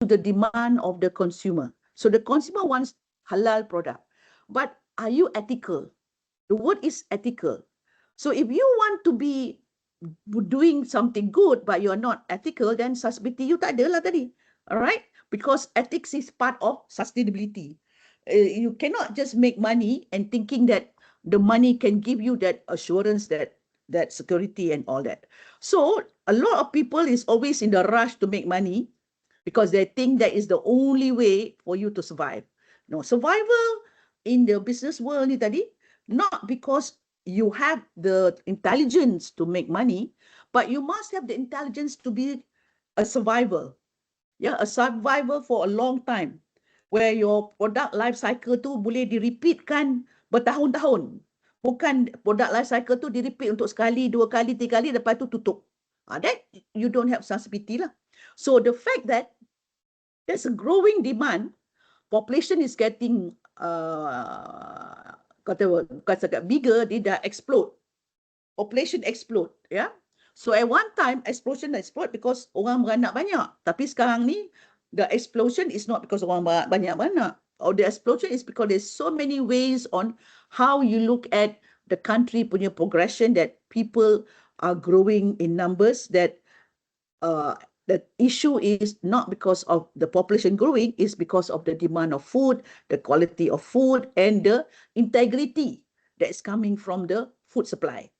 to the demand of the consumer. So the consumer wants halal product, but are you ethical? The word is ethical. So if you want to be doing something good but you're not ethical, then sustainability you tak ada lah tadi. Alright? Because ethics is part of sustainability. Uh, you cannot just make money and thinking that the money can give you that assurance that that security and all that. So a lot of people is always in the rush to make money because they think that is the only way for you to survive. No, survival in the business world ni not because you have the intelligence to make money, but you must have the intelligence to be a survival. Yeah, a survival for a long time where your product life cycle tu boleh di-repeatkan bertahun-tahun. Bukan product life cycle tu di-repeat untuk sekali, dua kali, tiga kali, lepas tu tutup. Uh, that you don't have sensitivity lah. So the fact that there's a growing demand, population is getting uh, kata kata kat bigger, dia dah explode. Population explode. Yeah? So at one time explosion explode because orang beranak banyak. Tapi sekarang ni the explosion is not because orang banyak-banyak. Or the explosion is because there's so many ways on how you look at the country punya progression that people are growing in numbers that uh, the issue is not because of the population growing, is because of the demand of food, the quality of food, and the integrity that's coming from the food supply.